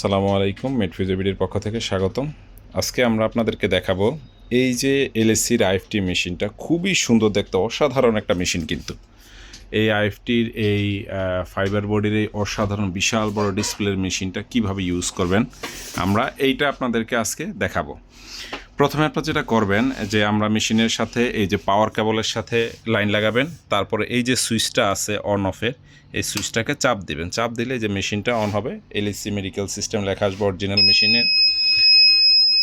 সালামু আলাইকুম মেটফিজোবিডির পক্ষ থেকে স্বাগতম। আজকে আমরা আপনাদেরকে দেখাবো এই যে এলএসসির আইএফটি মেশিনটা, খুবই সুন্দর দেখতে, অসাধারণ একটা মেশিন কিন্তু। এই আইএফটির এই ফাইবার বডির এই অসাধারণ, বিশাল বড় ডিসপ্লের মেশিনটা কীভাবে ইউজ করবেন, আমরা এইটা আপনাদেরকে আজকে দেখাবো। প্রথমে আপনারা যেটা করবেন, যে আমরা মেশিনের সাথে এই যে পাওয়ার কেবলের সাথে লাইন লাগাবেন, তারপরে এই যে সুইচটা আছে অন অফের এই সুইচটাকে চাপ দিবেন। চাপ দিলে যে মেশিনটা অন হবে এলএসসি মেডিকেল সিস্টেম লেখা আসবে অরিজিনাল মেশিনের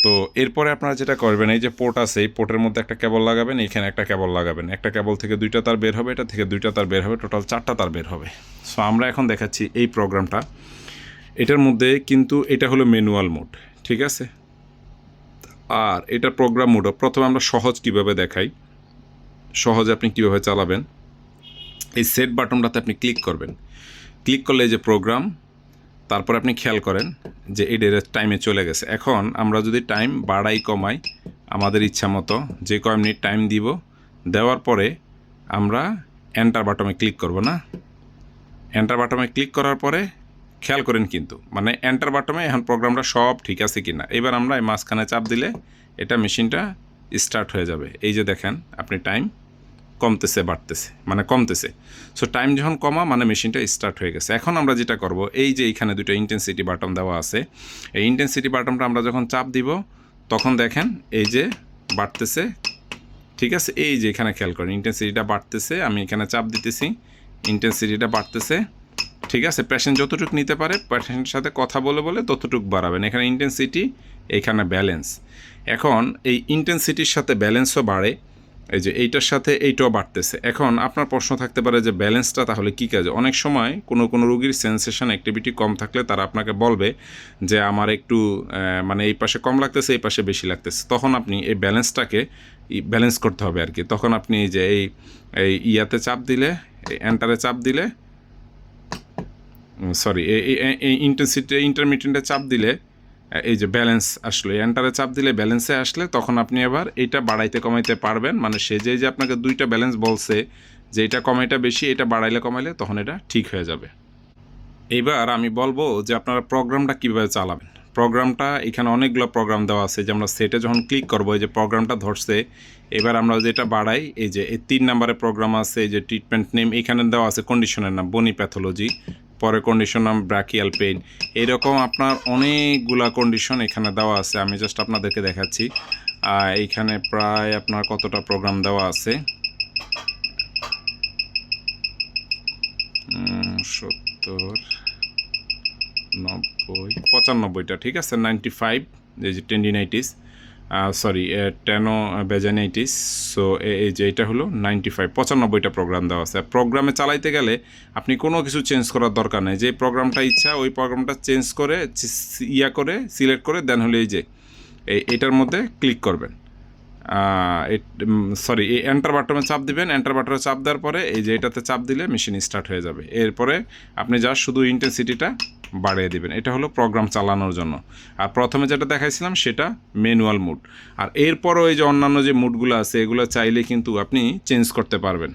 তো এরপরে আপনারা যেটা করবেন, এই যে পোর্ট আছে, এই পোর্টের মধ্যে একটা কেবল লাগাবেন এখানে একটা কেবল লাগাবেন। একটা কেবল থেকে দুইটা তার বের হবে, এটা থেকে দুইটা তার বের হবে টোটাল চারটা তার বের হবে। সো আমরা এখন দেখাচ্ছি এই প্রোগ্রামটা এটার মধ্যে কিন্তু এটা হলো ম্যানুয়াল মোড ঠিক আছে? আর এটা প্রোগ্রাম মোড প্রথমে আমরা সহজ কীভাবে দেখাই? সহজে আপনি কীভাবে চালাবেন? এই সেট বাটনটাতে আপনি ক্লিক করবেন। ক্লিক করলে যে প্রোগ্রাম তারপর আপনি খেয়াল করেন যে এই ডের টাইমে চলে গেছে। এখন আমরা যদি টাইম বাড়াই, কমাই, আমাদের ইচ্ছা মতো যে কয় মিনিট টাইম দিব, দেওয়ার পরে আমরা এন্টার বাটমে ক্লিক করব না। এন্টার বাটমে ক্লিক করার পরে খেয়াল করেন কিন্তু। মানে এন্টার বাটমে এখন প্রোগ্রামটা সব ঠিক আছে কি না এবার আমরা এই মাঝখানে চাপ দিলে এটা মেশিনটা স্টার্ট হয়ে যাবে। এই যে দেখেন, আপনি টাইম কমতেছে, বাড়তেছে মানে কমতেছে। সো টাইম যখন কমা মানে মেশিনটা স্টার্ট হয়ে গেছে। এখন আমরা যেটা করব, এই যে এইখানে দুটো ইন্টেন্সিটি বাটন দেওয়া আছে, এই ইন্টেন্সিটি বাটনটা আমরা যখন চাপ দিব, তখন দেখেন এই যে বাড়তেছে, ঠিক আছে? এই যে এখানে খেয়াল করেন ইন্টেন্সিটিটা বাড়তেছে, আমি এখানে চাপ দিতেছি ইন্টেন্সিটিটা বাড়তেছে ঠিক আছে পেশেন্ট যতটুকু নিতে পারে পেশেন্টের সাথে কথা বলে বলে ততটুকু বাড়াবেন। এখানে ইন্টেন্সিটি এখানে ব্যালেন্স এখন এই ইন্টেন্সিটির সাথে ব্যালেন্সও বাড়ে, এই যে এইটার সাথে এইটাও বাড়তেছে। এখন আপনার প্রশ্ন থাকতে পারে যে ব্যালেন্সটা তাহলে কী কাজে? অনেক সময় কোনো কোনো রুগীর সেন্সেশন অ্যাক্টিভিটি কম থাকলে তারা আপনাকে বলবে যে আমার একটু মানে এই পাশে কম লাগতেছে, এই পাশে বেশি লাগতেছে। তখন আপনি এই ব্যালেন্সটাকে ব্যালেন্স করতে হবে আর কি। তখন আপনি যে এই এই ইয়াতে চাপ দিলে, এই এন্টারে চাপ দিলে সরি ইন্টেন্সিটি ইন্টারমিডিয়েন্টে চাপ দিলে এই যে ব্যালেন্স আসলো এন্টারে চাপ দিলে ব্যালেন্সে আসলে তখন আপনি আবার এটা বাড়াইতে কমাইতে পারবেন। মানে সে যে যে আপনাকে দুইটা ব্যালেন্স বলছে, যে এটা কমাইটা বেশি, এটা বাড়াইলে কমাইলে তখন এটা ঠিক হয়ে যাবে। এইবার আমি বলব যে আপনারা প্রোগ্রামটা কীভাবে চালাবেন। প্রোগ্রামটা এখানে অনেকগুলো প্রোগ্রাম দেওয়া আছে, যে আমরা সেটে যখন ক্লিক করব, এই যে প্রোগ্রামটা ধরছে, এবার আমরা যেটা বাড়াই, এই যে, এই তিন নাম্বারের প্রোগ্রাম আছে, এই যে ট্রিটমেন্ট নেম এখানে দেওয়া আছে কন্ডিশনের নাম বনি প্যাথোলজি পরে কন্ডিশন নাম ব্র্যাকিয়াল পেইন এরকম আপনার অনেকগুলা কন্ডিশন এখানে দেওয়া আছে, আমি জাস্ট আপনাদেরকে দেখাচ্ছি। এইখানে প্রায় আপনার কতটা প্রোগ্রাম দেওয়া আছে? সত্তর, নব্বই, পঁচানব্বইটা, ঠিক আছে? নাইনটি ফাইভ যে টেন্ডিনাইটিস সরি টেনো বেজানাইটিস সো এই যে এটা হলো নাইনটি ফাইভ পঁচানব্বইটা প্রোগ্রাম দেওয়া আছে। প্রোগ্রামে চালাইতে গেলে আপনি কোনো কিছু চেঞ্জ করার দরকার নেই। যে প্রোগ্রামটা ইচ্ছা, ওই প্রোগ্রামটা চেঞ্জ করে ইয়া করে সিলেক্ট করে দেন হলে এই যে এটার মধ্যে ক্লিক করবেন। সরি এই এন্টার বাটনে চাপ দিবেন। এন্টার বাটনে চাপ দেওয়ার পরে এই যে এটাতে চাপ দিলে মেশিন স্টার্ট হয়ে যাবে। এরপরে আপনি যা শুধু ইন্টেন্সিটিটা বাড়িয়ে দেবেন। এটা হলো প্রোগ্রাম চালানোর জন্য। আর প্রথমে যেটা দেখাইছিলাম, সেটা ম্যানুয়াল মুড আর এরপরও এই যে অন্যান্য যে মুডগুলো আছে, এগুলো চাইলে কিন্তু আপনি চেঞ্জ করতে পারবেন।